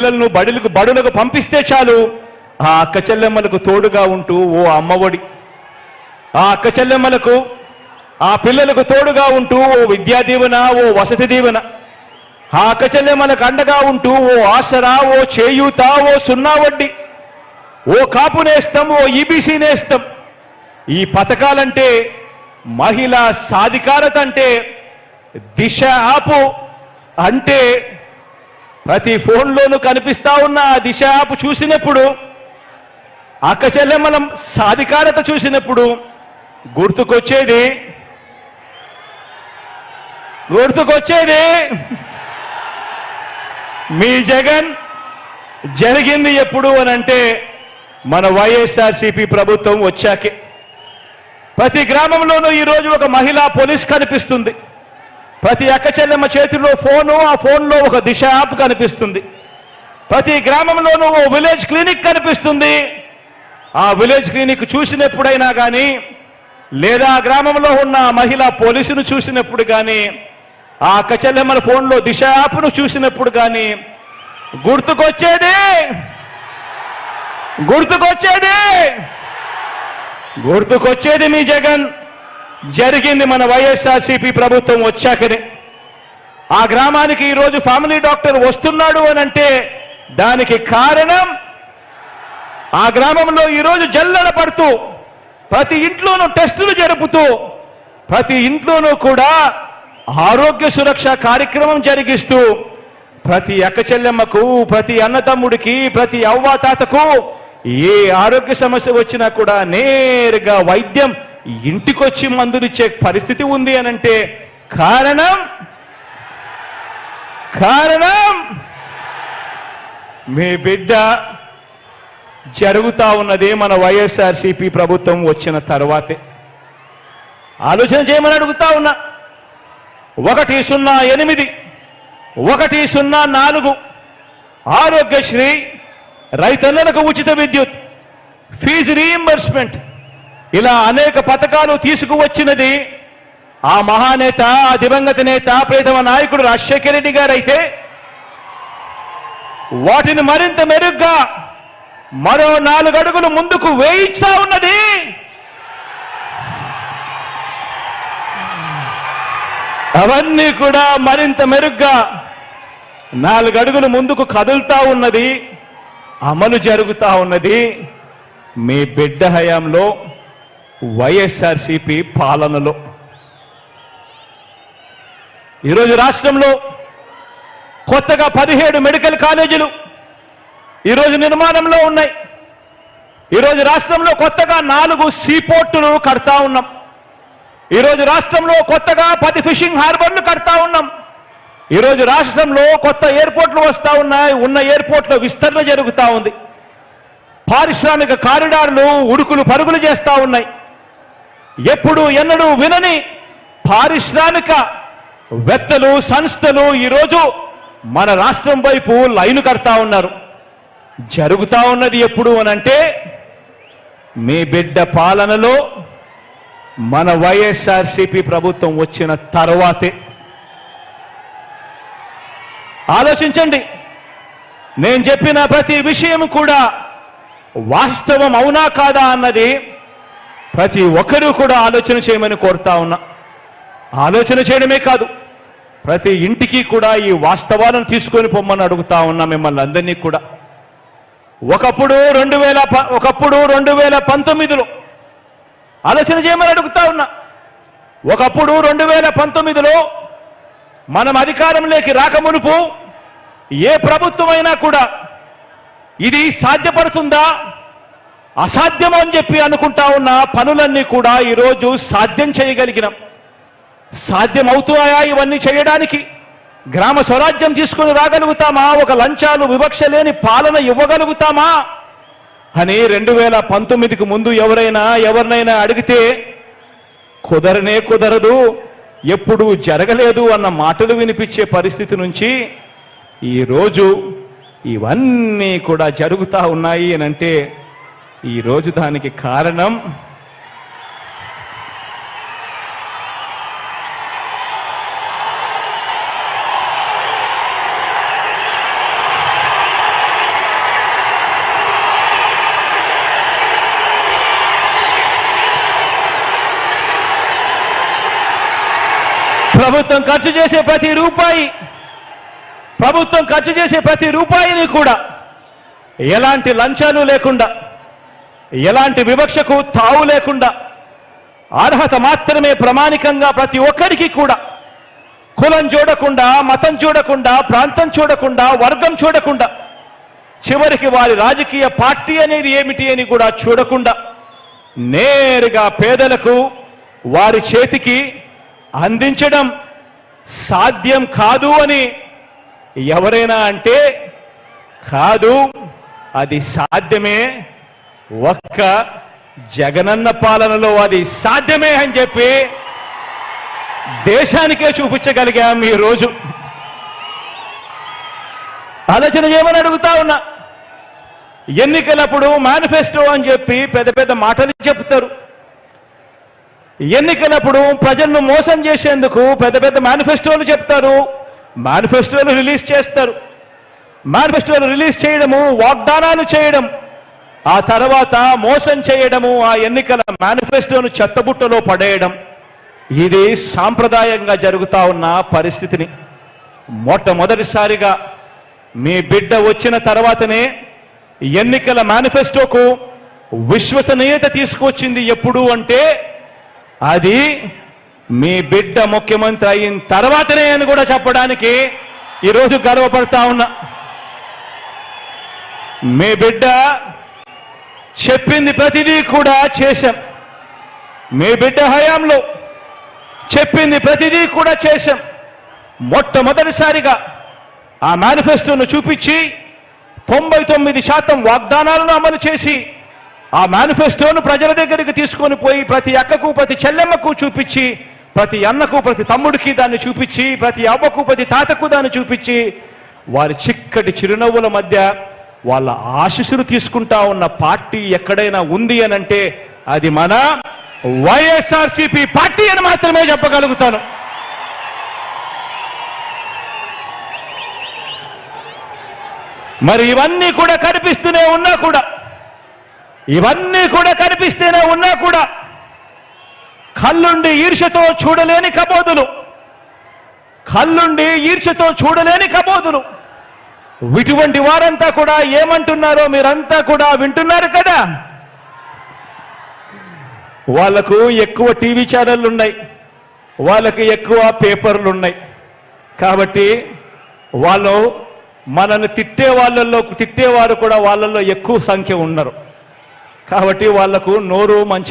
పిల్లలను బడులకు బడులకు పంపిస్తే చాలు. ఆ అక్క చెల్లెమ్మలకు తోడుగా ఉంటూ ఓ అమ్మఒడి. ఆ అక్క చెల్లెమ్మలకు ఆ పిల్లలకు తోడుగా ఉంటూ ఓ విద్యా దీవెన ఓ వసతి దీవెన ఆ అక్క చెల్లెమ్మలకు అండగా ఉంటూ ఓ ఆసరా ఓ చేయూత ఓ సున్నా వడ్డీ. ఓ కాపు నేస్తం ఓ ఈబీసీ నేస్తం. ఈ పథకాలంటే మహిళా సాధికారత అంటే దిశ ఆపు అంటే ప్రతి ఫోన్లోనూ కనిపిస్తా ఉన్న ఆ దిశ యాప్ చూసినప్పుడు అక్కచెల్లెమ్మల సాధికారత చూసినప్పుడు గుర్తుకొచ్చేది గుర్తుకొచ్చేది మీ జగన్ జరిగింది ఎప్పుడు అనంటే మన వైఎస్ఆర్సీపీ ప్రభుత్వం వచ్చాకే. ప్రతి గ్రామంలోనూ ఈరోజు ఒక మహిళా పోలీస్ కనిపిస్తుంది. ప్రతి అక్క చెల్లెమ్మ చేతిలో ఫోను ఆ ఫోన్లో ఒక దిశ యాప్ కనిపిస్తుంది. ప్రతి గ్రామంలోనూ ఓ విలేజ్ క్లినిక్ కనిపిస్తుంది. ఆ విలేజ్ క్లినిక్ చూసినప్పుడైనా కానీ లేదా ఆ గ్రామంలో ఉన్న మహిళ మహిళా పోలీసును చూసినప్పుడు కానీ ఆ అక్క చెల్లెమ్మల ఫోన్లో దిశ యాప్ను చూసినప్పుడు కానీ గుర్తుకొచ్చేది! గుర్తుకొచ్చేది! గుర్తుకొచ్చేది మీ జగన్! జరిగింది మన వైఎస్ఆర్సీపీ ప్రభుత్వం వచ్చాకనే. ఆ గ్రామానికి ఈరోజు ఫ్యామిలీ డాక్టర్ వస్తున్నాడు అని అంటే దానికి కారణం ఆ గ్రామంలో ఈరోజు జల్లడ పడుతూ ప్రతి ఇంట్లోనూ టెస్టులు జరుపుతూ ప్రతి ఇంట్లోనూ కూడా ఆరోగ్య సురక్ష కార్యక్రమం జరిగిస్తూ ప్రతి అక్కచెల్లెమ్మకు ప్రతి అన్నతమ్ముడికి ప్రతి అవ్వాతాతకు ఏ ఆరోగ్య సమస్య వచ్చినా కూడా నేరుగా వైద్యం ఇంటికొచ్చి మందులిచ్చే పరిస్థితి ఉంది అనంటే కారణం కారణం మీ బిడ్డ జరుగుతా ఉన్నదే మన వైఎస్ఆర్సీపీ ప్రభుత్వం వచ్చిన తర్వాతే. ఆలోచన చేయమని అడుగుతా ఉన్నా. ఒకటి సున్నా ఎనిమిది ఒకటి సున్నా నాలుగు. ఆరోగ్యశ్రీ రైతన్నలకు ఉచిత విద్యుత్ ఫీజు రీయింబర్స్మెంట్ ఇలా అనేక పథకాలు తీసుకువచ్చినది ఆ మహానేత ఆ దివంగత నేత ప్రేతమ నాయకుడు రాజశేఖర రెడ్డి గారైతే వాటిని మరింత మెరుగ్గా మరో నాలుగు అడుగులు ముందుకు వేయిస్తా ఉన్నది. అవన్నీ కూడా మరింత మెరుగ్గా నాలుగు అడుగులు ముందుకు కదులుతా ఉన్నది అమలు జరుగుతా ఉన్నది. మీ బిడ్డ హయాంలో వైఎస్ఆర్సీపీ పాలనలో. ఈరోజు రాష్ట్రంలో కొత్తగా పదిహేడు మెడికల్ కాలేజీలు ఈరోజు నిర్మాణంలో ఉన్నాయి. ఈరోజు రాష్ట్రంలో కొత్తగా నాలుగు సీపోర్టులు కడతా ఉన్నాం. ఈరోజు రాష్ట్రంలో కొత్తగా పది ఫిషింగ్ హార్బర్లు కడతా ఉన్నాం. ఈరోజు రాష్ట్రంలో కొత్త ఎయిర్పోర్ట్లు వస్తా ఉన్నాయి. ఉన్న ఎయిర్పోర్ట్లో విస్తరణ జరుగుతూ ఉంది. పారిశ్రామిక కారిడార్లు ఉడుకులు పరుగులు చేస్తా ఉన్నాయి. ఎప్పుడు ఎన్నడూ వినని పారిశ్రామిక వెత్తలు సంస్థలు ఈరోజు మన రాష్ట్రం వైపు లైను కడతా ఉన్నారు. జరుగుతా ఉన్నది ఎప్పుడు అనంటే మీ బిడ్డ పాలనలో మన వైఎస్ఆర్సీపీ ప్రభుత్వం వచ్చిన తర్వాతే. ఆలోచించండి. నేను చెప్పిన ప్రతి విషయం కూడా వాస్తవం అవునా కాదా అన్నది ప్రతి ఒక్కరూ కూడా ఆలోచన చేయమని కోరుతా ఉన్నా. ఆలోచన చేయడమే కాదు ప్రతి ఇంటికి కూడా ఈ వాస్తవాలను తీసుకొని పొమ్మని అడుగుతా ఉన్నా మిమ్మల్ని అందరినీ కూడా. ఒకప్పుడు రెండు వేల ప- ఒకప్పుడు రెండు వేల పంతొమ్మిదిలో ఆలోచన చేయమని అడుగుతా ఉన్నా. ఒకప్పుడు రెండు వేల పంతొమ్మిదిలో మనం అధికారంలోకి రాకమునుపు ఏ ప్రభుత్వమైనా కూడా ఇది సాధ్యపడుతుందా? అసాధ్యం అని చెప్పి అనుకుంటా ఉన్న పనులన్నీ కూడా ఈరోజు సాధ్యం చేయగలిగినాం. సాధ్యమవుతున్నాయా ఇవన్నీ చేయడానికి? గ్రామ స్వరాజ్యం తీసుకుని రాగలుగుతామా? ఒక లంచాలు వివక్ష లేని పాలన ఇవ్వగలుగుతామా? అని రెండు వేల పంతొమ్మిదికి ముందు ఎవరైనా ఎవరినైనా అడిగితే కుదరనే కుదరదు ఎప్పుడు జరగలేదు అన్న మాటలు వినిపించే పరిస్థితి నుంచి ఈరోజు ఇవన్నీ కూడా జరుగుతా ఉన్నాయి అని అంటే ఈరోజు దానికి కారణం ప్రభుత్వం ఖర్చు చేసే ప్రతి రూపాయి ప్రభుత్వం ఖర్చు చేసే ప్రతి రూపాయిని కూడా ఎలాంటి లంచాలు లేకుండా ఎలాంటి వివక్షకు తావు లేకుండా అర్హత మాత్రమే ప్రమాణికంగా ప్రతి ఒక్కరికి కూడా కులం చూడకుండా మతం చూడకుండా ప్రాంతం చూడకుండా వర్గం చూడకుండా చివరికి వారి రాజకీయ పార్టీ అనేది ఏమిటి అని కూడా చూడకుండా నేరుగా పేదలకు వారి చేతికి అందించడం సాధ్యం కాదు అని ఎవరైనా అంటే కాదు అది సాధ్యమే ఒక్క జగనన్న పాలనలో అది సాధ్యమే అని చెప్పి దేశానికే చూపించగలిగాం ఈ రోజు. ఆలోచన చేయమని అడుగుతా ఉన్నా. ఎన్నికలప్పుడు మేనిఫెస్టో అని చెప్పి పెద్ద పెద్ద మాటలు చెప్తారు. ఎన్నికలప్పుడు ప్రజలను మోసం చేసేందుకు పెద్ద పెద్ద మేనిఫెస్టోలు చెప్తారు. మేనిఫెస్టోలు రిలీజ్ చేస్తారు. మేనిఫెస్టోలు రిలీజ్ చేయడము వాగ్దానాలు చేయడం. ఆ తర్వాత మోసం చేయడము ఆ ఎన్నికల మేనిఫెస్టోను చెత్తబుట్టలో పడేయడం ఇది సాంప్రదాయంగా జరుగుతా ఉన్న పరిస్థితిని. మొట్టమొదటిసారిగా మీ బిడ్డ వచ్చిన తర్వాతనే ఎన్నికల మేనిఫెస్టోకు విశ్వసనీయత తీసుకొచ్చింది ఎప్పుడు అంటే అది మీ బిడ్డ ముఖ్యమంత్రి అయిన తర్వాతనే అని కూడా చెప్పడానికి ఈరోజు గర్వపడతా ఉన్నా. మీ బిడ్డ చెప్పింది ప్రతిదీ కూడా చేశాం. మీ బిడ్డ హయాంలో చెప్పింది ప్రతిదీ కూడా చేశాం. మొట్టమొదటిసారిగా ఆ మేనిఫెస్టోను చూపించి తొంభై తొమ్మిది శాతం వాగ్దానాలను అమలు చేసి ఆ మేనిఫెస్టోను ప్రజల దగ్గరికి తీసుకొని పోయి ప్రతి అక్కకు ప్రతి చెల్లెమ్మకు చూపించి ప్రతి అన్నకు ప్రతి తమ్ముడికి దాన్ని చూపించి ప్రతి అవ్వకు ప్రతి తాతకు దాన్ని చూపించి వారి చిక్కటి చిరునవ్వుల మధ్య వాళ్ళ ఆశీస్సులు తీసుకుంటా ఉన్న పార్టీ ఎక్కడైనా ఉంది అని అంటే అది మన వైఎస్ఆర్సీపీ పార్టీ అని మాత్రమే చెప్పగలుగుతాను. మరి ఇవన్నీ కూడా కనిపిస్తూనే ఉన్నా కూడా ఇవన్నీ కూడా కనిపిస్తూనే ఉన్నా కూడా కళ్ళుండి ఈర్ష్యతో చూడలేని కబోదులు కళ్ళుండి ఈర్ష్యతో చూడలేని కబోదులు. ఇటువంటి వారంతా కూడా ఏమంటున్నారో మీరంతా కూడా వింటున్నారు కదా. వాళ్ళకు ఎక్కువ టీవీ ఛానళ్ళు ఉన్నాయి వాళ్ళకి ఎక్కువ పేపర్లు ఉన్నాయి కాబట్టి వాళ్ళు మనల్ని తిట్టే వాళ్ళల్లో తిట్టేవారు కూడా వాళ్ళల్లో ఎక్కువ సంఖ్య ఉన్నారు. కాబట్టి వాళ్ళకు నోరు మంచి